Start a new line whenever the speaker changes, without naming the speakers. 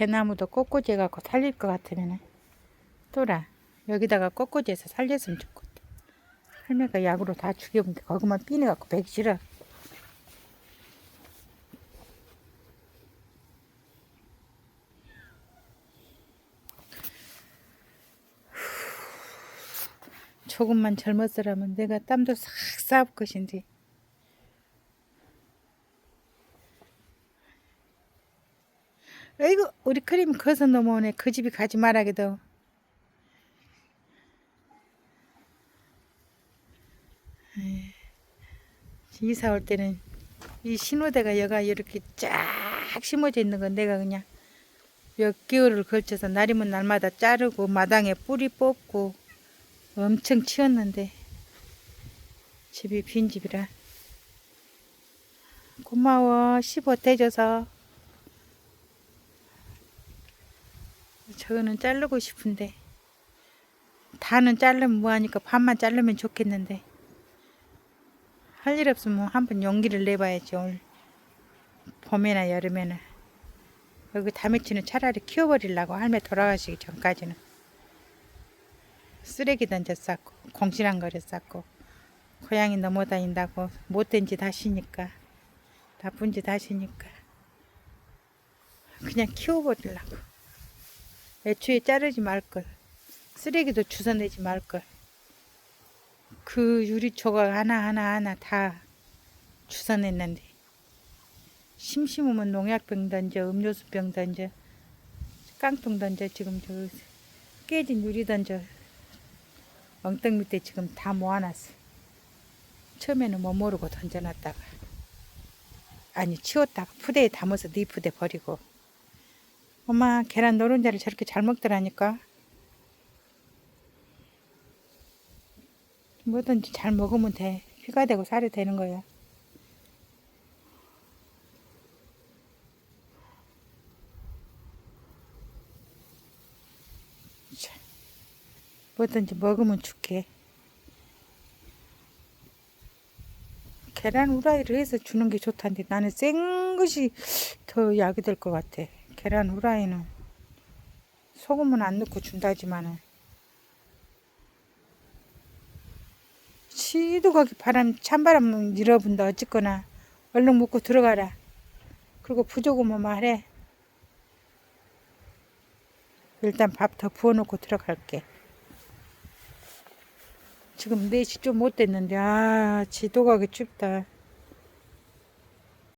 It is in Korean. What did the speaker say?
대나무도 꽃꽂이 해갖고 살릴 것 같으면 또라 여기다가 꽃꽂이 해서 살렸으면 좋겠다. 할매가 약으로 다 죽여본 게 거기만 삐내갖고 싫어. 조금만 젊었으라면 내가 땀도 싹 쌓을 것인지. 아이고 우리 크림 커서 넘어오네. 그 집이 가지 말아기도 에이, 이사 올 때는 이 신호대가 여가 이렇게 쫙 심어져 있는 건 내가 그냥 몇 개월을 걸쳐서 날이면 날마다 자르고 마당에 뿌리 뽑고 엄청 치웠는데 집이 빈 집이라. 고마워. 15 대줘서 저거는 자르고 싶은데. 다는 자르면 뭐하니까 반만 자르면 좋겠는데. 할 일 없으면 한번 용기를 내봐야지 올 봄에나 여름에나 여기 다미치는 차라리 키워버리려고 할매 돌아가시기 전까지는. 쓰레기 던져 쌌고 공시랑거려 쌌고 고양이 넘어다닌다고 못된 짓 하시니까 나쁜 짓 하시니까 그냥 키워버리려고 애초에 자르지 말걸. 쓰레기도 주워내지 말걸. 그 유리초가 하나하나 하나 다 주워냈는데. 심심하면 농약병 던져, 음료수병 던져, 깡통 던져, 지금 저 깨진 유리 던져. 엉덩 밑에 지금 다 모아놨어. 처음에는 뭐 모르고 던져놨다가. 아니, 치웠다가 푸대에 담아서 네 푸대 버리고. 엄마 계란 노른자를 저렇게 잘 먹더라니까. 뭐든지 잘 먹으면 돼. 피가 되고 살이 되는 거야. 자, 뭐든지 먹으면 죽게. 계란 후라이를 해서 주는 게 좋다는데 나는 생 것이 더 약이 될 것 같아 계란 후라이는 소금은 안 넣고 준다지만은 시도 거기 바람 찬바람 밀어본다 어쨌거나 얼른 먹고 들어가라. 그리고 부족하면 말해. 일단 밥 더 부어놓고 들어갈게. 지금 4시 좀 못 됐는데 아 지도 가기 춥다